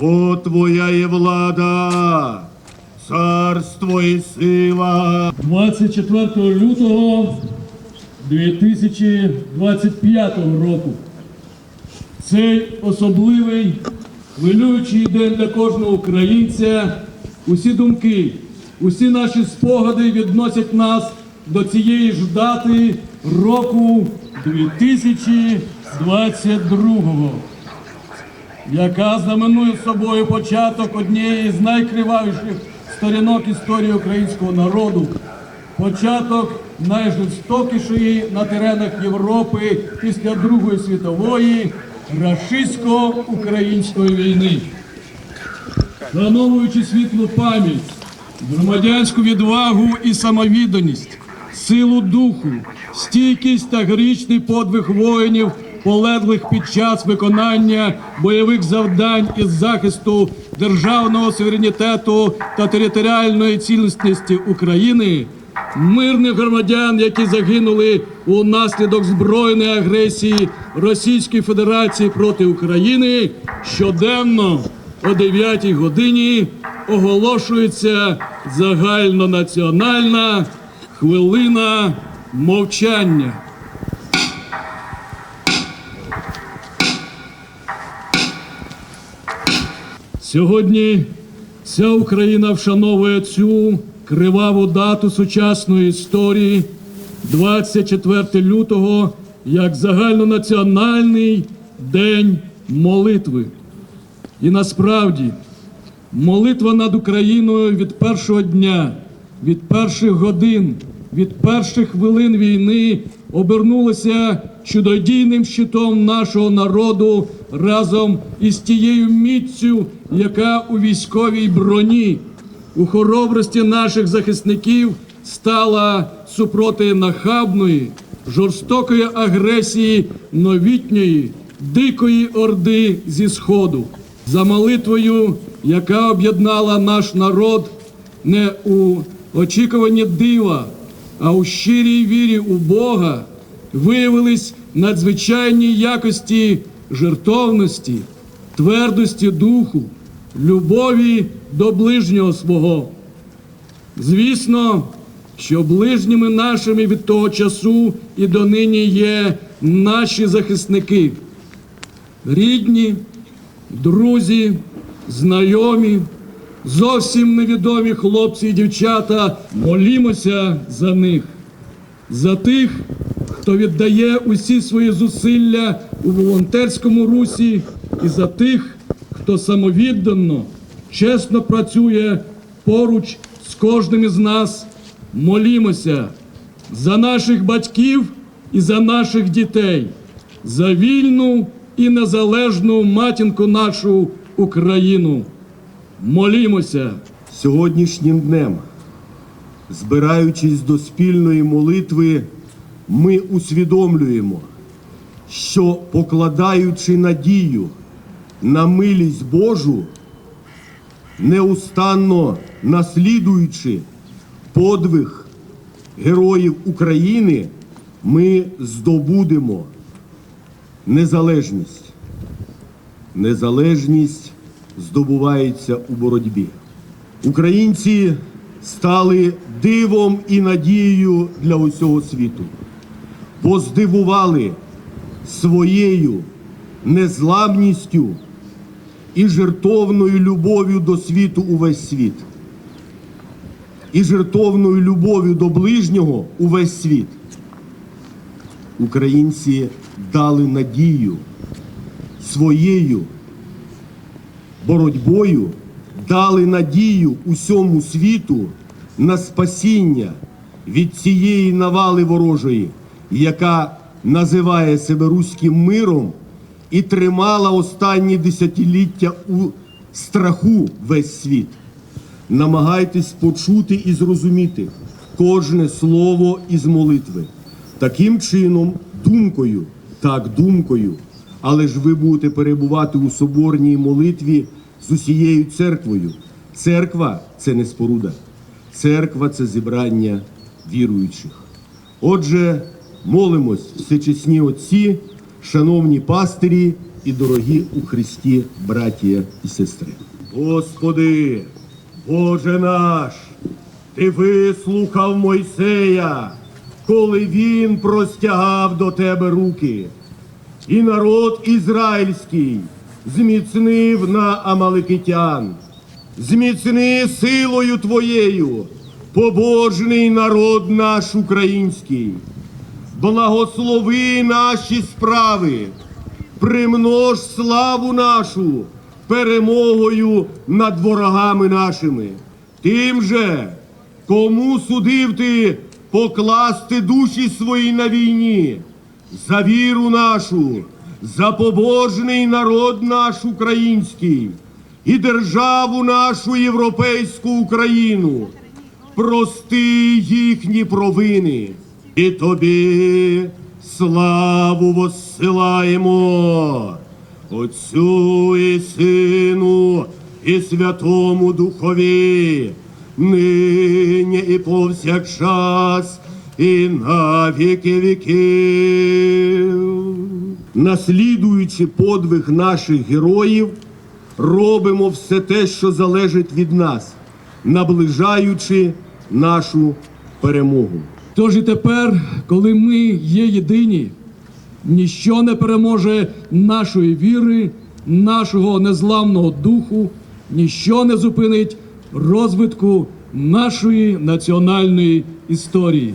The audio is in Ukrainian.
Бо Твоя є влада, царство і сила. 24 лютого 2025 року. Цей особливий хвилюючий день для кожного українця. Усі думки, усі наші спогади відносять нас до цієї ж дати року 2022 яка знаменує собою початок однієї з найкривавіших сторінок історії українського народу, початок найжорстокішої на теренах Європи після Другої світової рашистсько-української війни. Вшановуючи світлу пам'ять, громадянську відвагу і самовідданість, силу духу, стійкість та героїчний подвиг воїнів, полеглих під час виконання бойових завдань із захисту державного суверенітету та територіальної цілісності України, мирних громадян, які загинули унаслідок збройної агресії Російської Федерації проти України, щоденно о 9 годині оголошується загальнонаціональна хвилина мовчання. Сьогодні вся Україна вшановує цю криваву дату сучасної історії 24 лютого як загальнонаціональний день молитви. І насправді молитва над Україною від першого дня, від перших годин, від перших хвилин війни обернулася чудодійним щитом нашого народу разом із тією міцю, яка у військовій броні, у хоробрості наших захисників стала супроти нахабної, жорстокої агресії новітньої, дикої орди зі сходу. За молитвою, яка об'єднала наш народ не у очікуванні дива, а у щирій вірі у Бога, виявились надзвичайні якості жертовності, твердості духу, любові до ближнього свого. Звісно, що ближніми нашими від того часу і донині є наші захисники, рідні, друзі, знайомі, зовсім невідомі хлопці і дівчата, молімося за них, за тих, хто віддає усі свої зусилля у волонтерському русі, і за тих, хто самовіддано, чесно працює поруч з кожним із нас. Молімося за наших батьків і за наших дітей, за вільну і незалежну матінку нашу Україну. Молімося. Сьогоднішнім днем, збираючись до спільної молитви, ми усвідомлюємо, що покладаючи надію на милість Божу, неустанно наслідуючи подвиг героїв України, ми здобудемо незалежність. Незалежність здобувається у боротьбі. Українці стали дивом і надією для усього світу, бо здивували своєю незламністю і жертовною любов'ю до світу увесь світ, і жертовною любов'ю до ближнього увесь світ. Українці дали надію своєю боротьбою дали надію усьому світу на спасіння від цієї навали ворожої, яка називає себе руським миром і тримала останні десятиліття у страху весь світ. Намагайтесь почути і зрозуміти кожне слово із молитви. Таким чином, думкою, так, думкою, але ж ви будете перебувати у соборній молитві з усією церквою. Церква це не споруда, церква це зібрання віруючих. Отже, молимось, всечесні отці, шановні пастирі і дорогі у Христі, братія і сестри. Господи, Боже наш, Ти вислухав Мойсея, коли він простягав до Тебе руки, і народ ізраїльський зміцнив на амаликитян. Зміцни силою Твоєю, побожний народ наш український. Благослови наші справи, примнож славу нашу перемогою над ворогами нашими. Тим же, кому судив ти покласти душі свої на війні, за віру нашу, за побожний народ наш український і державу нашу європейську Україну. Прости їхні провини, і тобі славу воссилаємо, Отцю і Сину, і Святому Духові, нині і повсякчас, і на віки віків. Наслідуючи подвиг наших героїв, робимо все те, що залежить від нас, наближаючи нашу перемогу. Тож і тепер, коли ми є єдині, ніщо не переможе нашої віри, нашого незламного духу, ніщо не зупинить розвитку нашої національної історії.